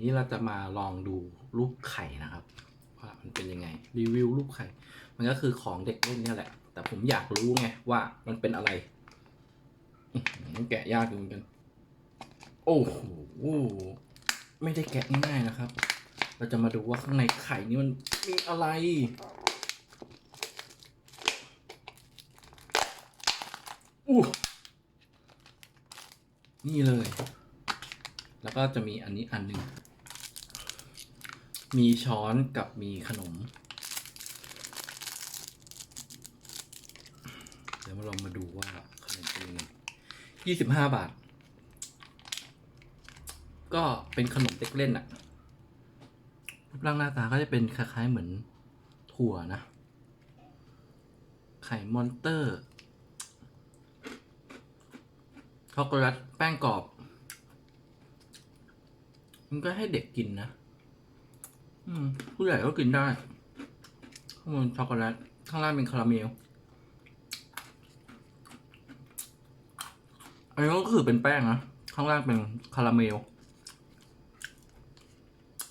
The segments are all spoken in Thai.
นี้เราจะมาลองดูรูปไข่นะครับ ว่ามันเป็นยังไงรีวิวรูปไข่ มันก็คือของเด็กเล่นนี่แหละ แต่ผมอยากรู้ไงว่ามันเป็นอะไรแกะยากเหมือนกัน โอ้โหไม่ได้แกะง่ายนะครับ เราจะมาดูว่าข้างในไข่นี่มันมีอะไรอู้นี่เลย แล้วก็จะมีอันนี้อันหนึ่ง มีช้อนกับมีขนม เดี๋ยวมาลองมาดูว่าขนมเป็นยังไงยี่สิบห้าบาท ก็เป็นขนมเด็กเล่นอะรูปร่างหน้าตาก็จะเป็นคล้ายๆเหมือนถั่วนะ ไข่มอนเตอร์ช็อกโกแลตแป้งกรอบ มันก็ให้เด็กกินนะ ผู้ใหญ่ก็กินได้ข้างบนช็อกโกแลตข้างล่างเป็นคาราเมลอันนี้ก็คือเป็นแป้งนะข้างล่างเป็นคาราเมล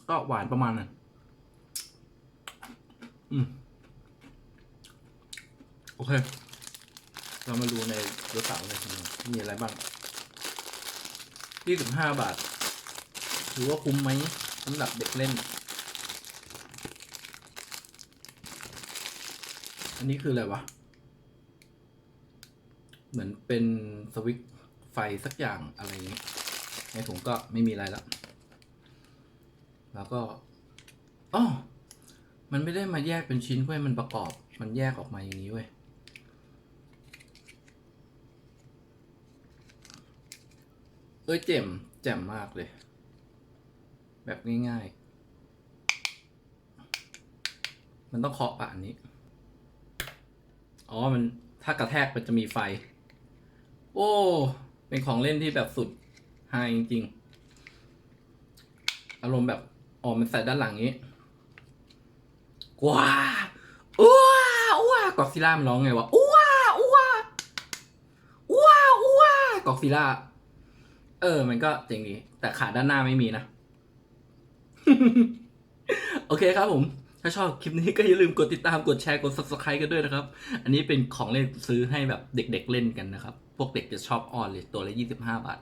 ก็หวานประมาณนั้นอืมโอเค เรามาดูในระเป๋าเลยทีนมีอะไรบ้างยี่สิบห้าบาท ถือว่าคุ้มไหมสำหรับเด็กเล่น นนี้คืออะไรวะ เหมือนเป็นสวิตช์ไฟสักอย่างอะไรอย่างนี้ ในถุงก็ไม่มีอะไรแล้ว แล้วก็อ๋อมันไม่ได้มาแยกเป็นชิ้นเว้ยมันประกอบ มันแยกออกมาอย่างนี้เว้ยเอ้ยเจ๋มแจ่มมากเลย แบบง่ายๆ มันต้องเคาะปะอันนี้ อ๋อ มันถ้ากระแทกมันจะมีไฟ โอ้ เป็นของเล่นที่แบบสุดไฮจริงๆ อารมณ์แบบอ๋อมันใส่ด้านหลังนี้ว้าอ้วอ้วกอกซิล่ามันร้องไงวะอ้วอ้วอ้วอ้วกอกซิล่า เออ มันก็เจ๋งดีแต่ขาด้านหน้าไม่มีนะ โอเคครับผม ถ้าชอบคลิปนี้ก็อย่าลืมกดติดตามกดแชร์กด subscribe กันด้วยนะครับ อันนี้เป็นของเล่นซื้อให้แบบเด็กๆเล่นกันนะครับ พวกเด็กจะชอบออนเลยตัวละ 25 บาท